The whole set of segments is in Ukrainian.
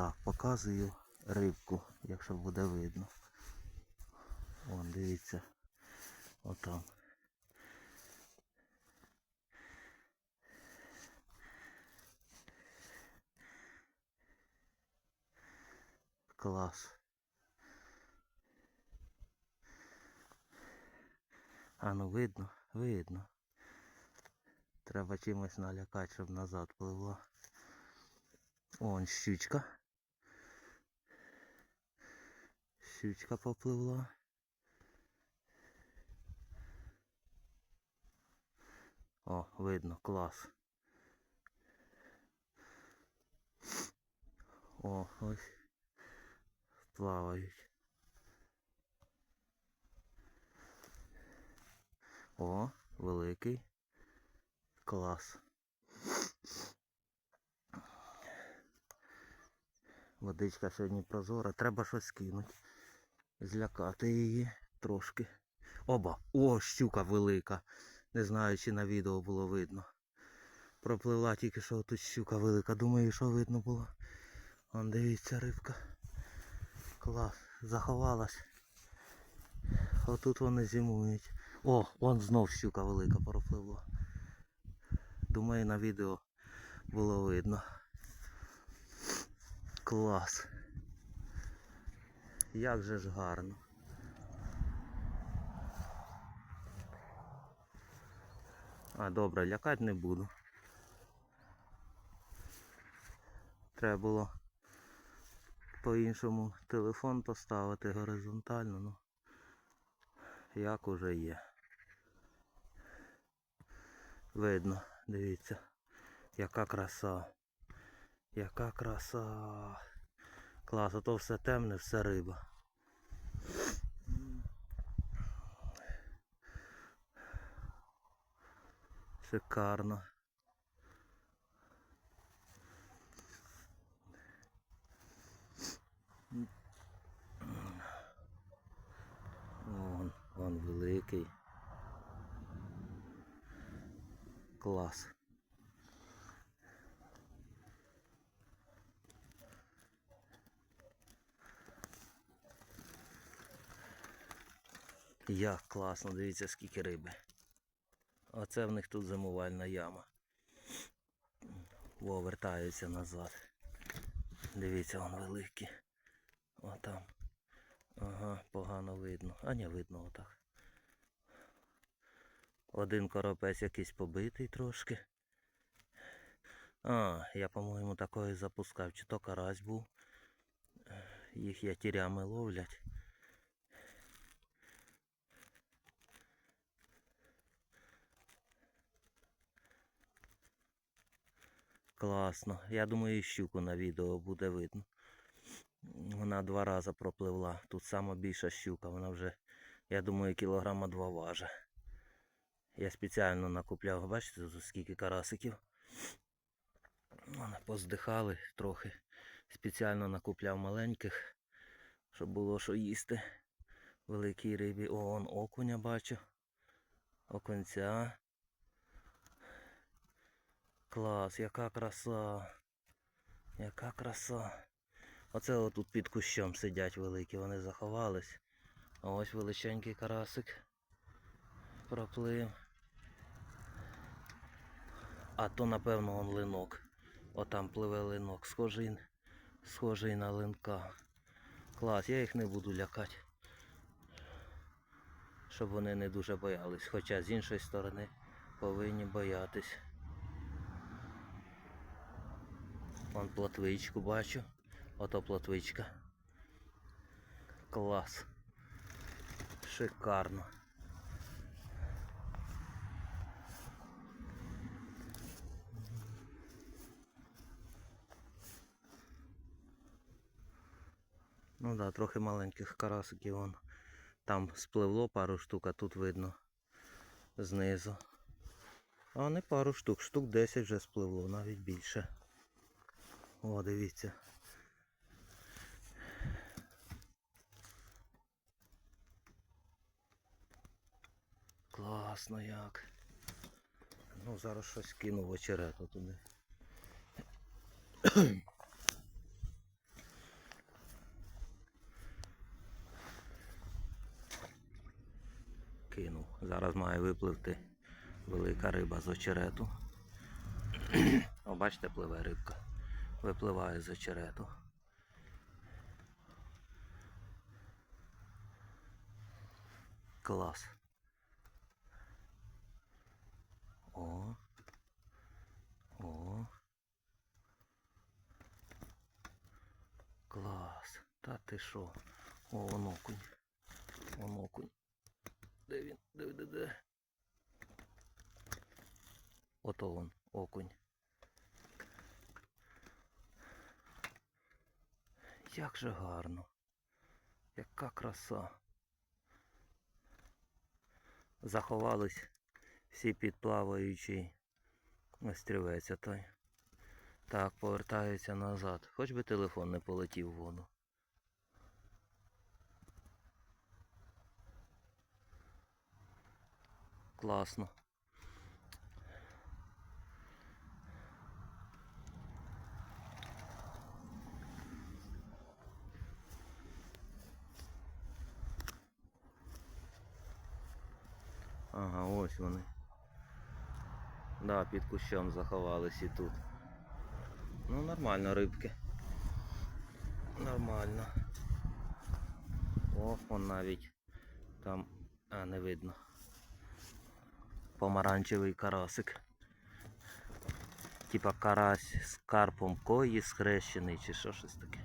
Так, показую рибку, якщо буде видно. Вон, дивіться. Отам. Клас. А ну видно, видно. Треба чимось налякати, щоб назад пливла. Вон щучка. Щучка попливла. О, видно, клас. О, ось плавають. О, великий. Клас. Водичка сьогодні прозора. Треба щось кинути. Злякати її трошки. Оба! О, щука велика. Не знаю, чи на відео було видно. Пропливла тільки що тут щука велика. Думаю, що видно було. Вон дивіться рибка. Клас. Заховалась. Отут вони зимують. О, вон знов щука велика пропливла. Думаю, на відео було видно. Клас. Як же ж гарно. А, добре, лякати не буду. Треба було по-іншому телефон поставити горизонтально, ну як уже є. Видно, дивіться, яка краса. Яка краса. Клас, то все темне, все риба. Шикарно. Вон, вон великий. Клас. Як класно, дивіться скільки риби. Оце в них тут зимувальна яма. Во, вертаються назад. Дивіться, вон великі. Отам. Ага, погано видно. А не видно отак. Один коропець якийсь побитий трошки. А, я, по-моєму, такої запускав. Чи то карась був. Їх ятірями ловлять. Класно. Я думаю, і щуку на відео буде видно. Вона два рази пропливла. Тут сама більша щука. Вона вже, я думаю, кілограма два важить. Я спеціально накупляв, бачите, тут скільки карасиків. Вони поздихали трохи. Спеціально накупляв маленьких, щоб було що їсти. Великій рибі. О, окуня бачу. Окунця. Клас, яка краса. Яка краса. Оце отут під кущом сидять великі, вони заховались. А ось величенький карасик проплив. А то напевно он линок. Отам пливе линок. Схожий, схожий на линка. Клас, я їх не буду лякати. Щоб вони не дуже боялись. Хоча з іншої сторони повинні боятись. Вон плотвичку бачу. Ото плотвичка. Клас. Шикарно. Ну да, трохи маленьких карасиків вон. Там спливло пару штук, а тут видно знизу. А не пару штук, штук 10 вже спливло, навіть більше. О, дивіться. Класно як. Ну, зараз щось кину в очерету туди. Кинув. Зараз має випливти велика риба з очерету. О, бачите, пливе рибка. Випливає з очерету. Клас. О. О. Клас. Та ти що? О, вон окунь. Вон окунь. Де він? Де, де, де? Ото вон, окунь. Як же гарно. Яка краса. Заховались всі підплаваючий острівець той. Так, повертаються назад. Хоч би телефон не полетів в воду. Класно. Ага, ось вони. Да, під кущом заховались і тут. Ну, нормально рибки. Нормально. О, он навіть там, а не видно. Помаранчевий карасик. Типа карась з карпом кої схрещений чи що щось таке.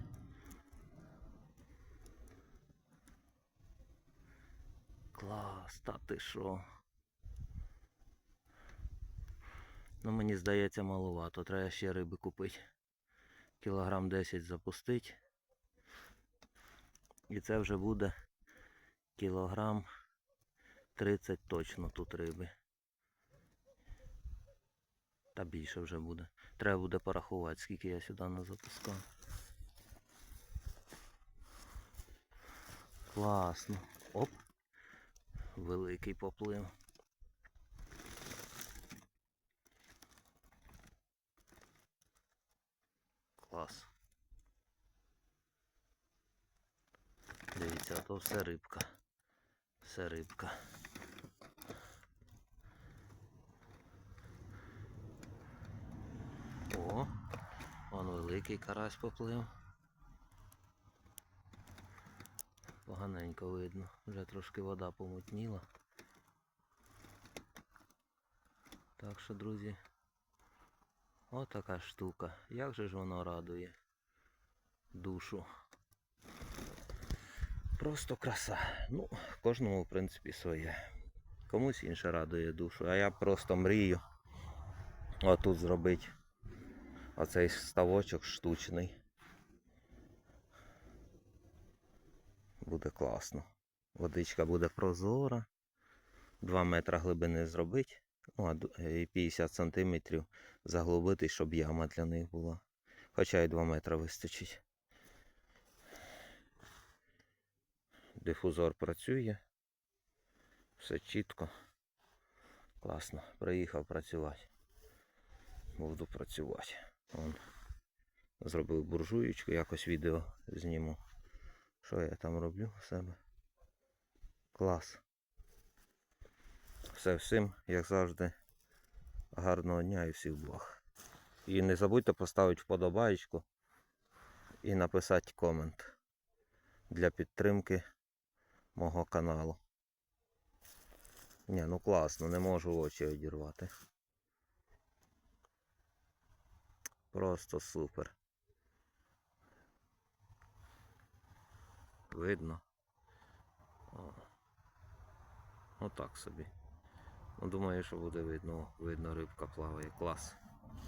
Клас, та ти що? Ну мені здається маловато, треба ще риби купити. Кілограм 10 запустити. І це вже буде кілограм 30 точно тут риби. Та більше вже буде. Треба буде порахувати, скільки я сюди не запускав. Класно. Оп. Великий поплив. Клас. Дивіться, а то все рибка. Все рибка. О, вон великий карась поплив. Поганенько видно, вже трошки вода помутніла. Так що, друзі, отака штука. Як же ж воно радує душу. Просто краса. Ну, кожному, в принципі, своє. Комусь інше радує душу, а я просто мрію отут зробити оцей ставочок штучний. Буде класно. Водичка буде прозора. 2 метри глибини зробити. Ну, і 50 сантиметрів заглубити, щоб яма для них була. Хоча і 2 метри вистачить. Дифузор працює. Все чітко. Класно. Приїхав працювати. Буду працювати. Вон. Зробив буржуєчку, якось відео зніму. Що я там роблю в себе? Клас. Все всім, як завжди, гарного дня і всіх благ. І не забудьте поставити вподобаєчку і написати комент для підтримки мого каналу. Ні, ну класно, не можу очі одірвати. Просто супер. Видно. О. Отак собі. Ну, думаю, що буде видно. Видно, рибка плаває. Клас.